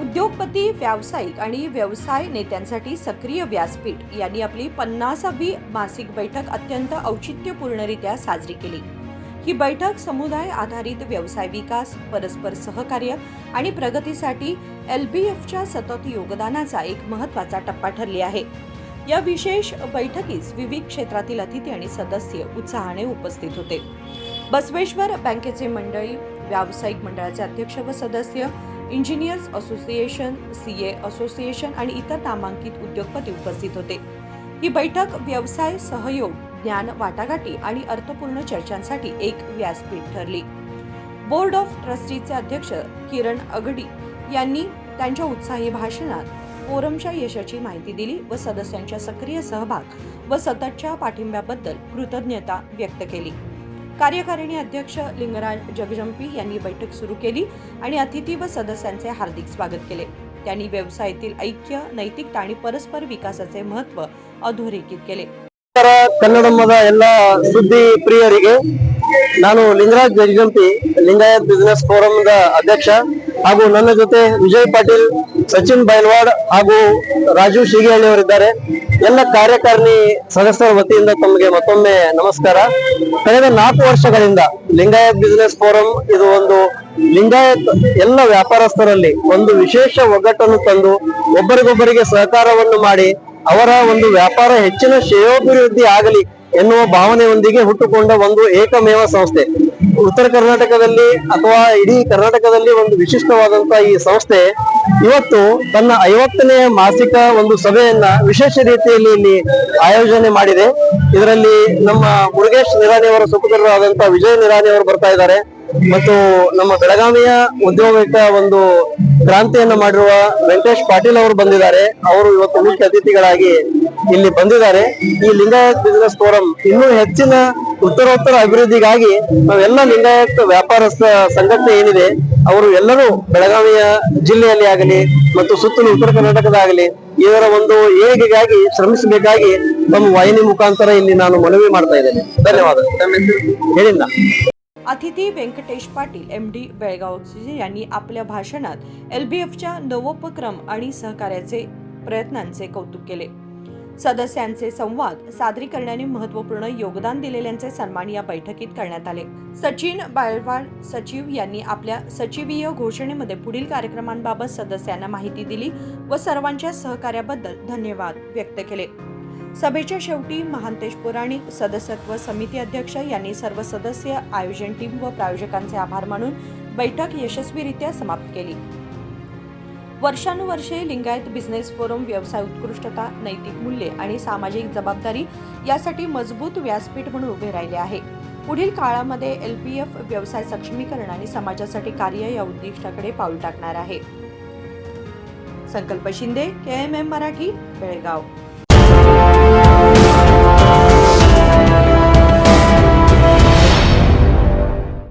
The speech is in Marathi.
उद्योगपती व्यावसायिक आणि व्यवसाय नेत्यांसाठी सक्रिय व्यासपीठ यांनी आपली पन्नासावी मासिक बैठक अत्यंत औचित्यपूर्णरित्या साजरी केली. ही बैठक समुदाय आधारित व्यवसाय विकास परस्पर सहकार्य आणि प्रगतीसाठी एल बी एफच्या सतत योगदानाचा एक महत्त्वाचा टप्पा ठरली आहे. या विशेष बैठकीस विविध क्षेत्रातील अतिथी आणि सदस्य उत्साहाने उपस्थित होते. बसवेश्वर बँकेचे मंडळी व्यावसायिक मंडळाचे अध्यक्ष व सदस्य engineers association C A association आणि इतर नामांकित उद्योगपती उपस्थित होते. ही बैठक व्यवसाय सहयोग ज्ञान वाटाघाटी आणि अर्थपूर्ण चर्चांसाठी एक व्यासपीठ ठरली. बोर्ड ऑफ ट्रस्टीचे अध्यक्ष किरण अगडी यांनी त्यांच्या उत्साही भाषणात फोरमच्या यशाची माहिती दिली व सदस्यांच्या सक्रिय सहभाग व सततच्या पाठिंब्याबद्दल कृतज्ञता व्यक्त केली. कार्यकारिणी अध्यक्ष लिंगराज जगजंपी यांनी बैठक सुरू केली आणि अतिथी व सदस्यांचे हार्दिक स्वागत केले त्यांनी व्यवसायातील ऐक्य नैतिकता आणि परस्पर विकासाचे महत्त्व अधोरेखित केले ನಮಸ್ಕಾರ ಕನ್ನಡಮ್ಮದ ಎಲ್ಲ ಸುದ್ದಿ ಪ್ರಿಯರಿಗೆ ನಾನು ಲಿಂಗರಾಜ್ ಜಗಜಂಪಿ ಲಿಂಗಾಯತ್ ಬಿಸಿನೆಸ್ ಫೋರಂದ ಅಧ್ಯಕ್ಷ ಹಾಗೂ ನನ್ನ ಜೊತೆ ವಿಜಯ್ ಪಾಟೀಲ್ ಸಚಿನ್ ಬೈಲ್ವಾಡ್ ಹಾಗೂ ರಾಜೀವ್ ಶಿಗೇಹಳ್ಳಿ ಅವರಿದ್ದಾರೆ. ಎಲ್ಲ ಕಾರ್ಯಕಾರಿಣಿ ಸದಸ್ಯರ ವತಿಯಿಂದ ತಮಗೆ ಮತ್ತೊಮ್ಮೆ ನಮಸ್ಕಾರ. ಕಳೆದ ನಾಲ್ಕು ವರ್ಷಗಳಿಂದ ಲಿಂಗಾಯತ್ ಬಿಸಿನೆಸ್ ಫೋರಂ ಇದು ಒಂದು ಲಿಂಗಾಯತ್ ಎಲ್ಲ ವ್ಯಾಪಾರಸ್ಥರಲ್ಲಿ ಒಂದು ವಿಶೇಷ ಒಗ್ಗಟ್ಟನ್ನು ತಂದು ಒಬ್ಬರಿಗೊಬ್ಬರಿಗೆ ಸಹಕಾರವನ್ನು ಮಾಡಿ ಅವರ ಒಂದು ವ್ಯಾಪಾರ ಹೆಚ್ಚಿನ ಶ್ರೇಯೋಭಿವೃದ್ಧಿ ಆಗಲಿ ಎನ್ನುವ ಭಾವನೆಯೊಂದಿಗೆ ಹುಟ್ಟುಕೊಂಡ ಒಂದು ಏಕಮೇವ ಸಂಸ್ಥೆ. ಉತ್ತರ ಕರ್ನಾಟಕದಲ್ಲಿ ಅಥವಾ ಇಡೀ ಕರ್ನಾಟಕದಲ್ಲಿ ಒಂದು ವಿಶಿಷ್ಟವಾದಂತಹ ಈ ಸಂಸ್ಥೆ ಇವತ್ತು ತನ್ನ ಐವತ್ತನೇ ಮಾಸಿಕ ಒಂದು ಸಭೆಯನ್ನ ವಿಶೇಷ ರೀತಿಯಲ್ಲಿ ಇಲ್ಲಿ ಆಯೋಜನೆ ಮಾಡಿದೆ. ಇದರಲ್ಲಿ ನಮ್ಮ ಮುರುಗೇಶ್ ನಿರಾಣಿ ಅವರ ಸುಪುತ್ರರಾದಂತಹ ವಿಜಯ್ ನಿರಾಣಿ ಅವರು ಬರ್ತಾ ಇದ್ದಾರೆ. ಮತ್ತು ನಮ್ಮ ಬೆಳಗಾವಿಯ ಉದ್ಯೋಗ ಒಂದು ಕ್ರಾಂತಿಯನ್ನು ಮಾಡಿರುವ ವೆಂಕಟೇಶ್ ಪಾಟೀಲ್ ಅವರು ಬಂದಿದ್ದಾರೆ. ಅವರು ಇವತ್ತು ಮುಖ್ಯ ಅತಿಥಿಗಳಾಗಿ ಇಲ್ಲಿ ಬಂದಿದ್ದಾರೆ. ಈ ಲಿಂಗಾಯತ್ ಬಿಸಿನೆಸ್ ಫೋರಂ ಇನ್ನೂ ಹೆಚ್ಚಿನ ಉತ್ತರೋತ್ತರ ಅಭಿವೃದ್ಧಿಗಾಗಿ ನಾವೆಲ್ಲ ಲಿಂಗಾಯತ್ ವ್ಯಾಪಾರಸ್ಥ ಸಂಘಟನೆ ಏನಿದೆ ಅವರು ಎಲ್ಲರೂ ಬೆಳಗಾವಿಯ ಜಿಲ್ಲೆಯಲ್ಲಿ ಆಗಲಿ ಮತ್ತು ಸುತ್ತಲೂ ಉತ್ತರ ಕರ್ನಾಟಕದಾಗಲಿ ಇದರ ಒಂದು ಏಳಿಗೆಗಾಗಿ ಶ್ರಮಿಸಬೇಕಾಗಿ ನಮ್ಮ ವಾಹಿನಿ ಮುಖಾಂತರ ಇಲ್ಲಿ ನಾನು ಮನವಿ ಮಾಡ್ತಾ ಇದ್ದೇನೆ. ಧನ್ಯವಾದ ಹೇಳಿಲ್ಲ. अतिथी व्यंकटेश पाटील एम डी बेळगाव यांनी आपल्या भाषणात एल बी एफच्या नवोपक्रम आणि सहकार्याचे प्रयत्नांचे कौतुक केले. सदस्यांचे संवाद सादरीकरणाने महत्त्वपूर्ण योगदान दिलेल्यांचे सन्मान या बैठकीत करण्यात आले. सचिन बायलवाड सचिव यांनी आपल्या सचिवीय घोषणेमध्ये पुढील कार्यक्रमांबाबत सदस्यांना माहिती दिली व सर्वांच्या सहकार्याबद्दल धन्यवाद व्यक्त केले. सभेच्या शेवटी महांतेश पुराणिक सदस्यत्व समिती अध्यक्ष यांनी सर्व सदस्य आयोजन टीम व प्रायोजकांचे आभार मानून बैठक यशस्वीरित्या समाप्त केली. वर्षानुवर्षे लिंगायत बिझनेस फोरम व्यवसाय उत्कृष्टता नैतिक मूल्ये आणि सामाजिक जबाबदारी यासाठी मजबूत व्यासपीठ म्हणून उभे राहिले आहे. पुढील काळामध्ये एल पी एफ व्यवसाय सक्षमीकरण आणि समाजासाठी कार्य या उद्दिष्टाकडे पाऊल टाकणार आहे. Sankalp Shinde K M M Marathi Belgaum.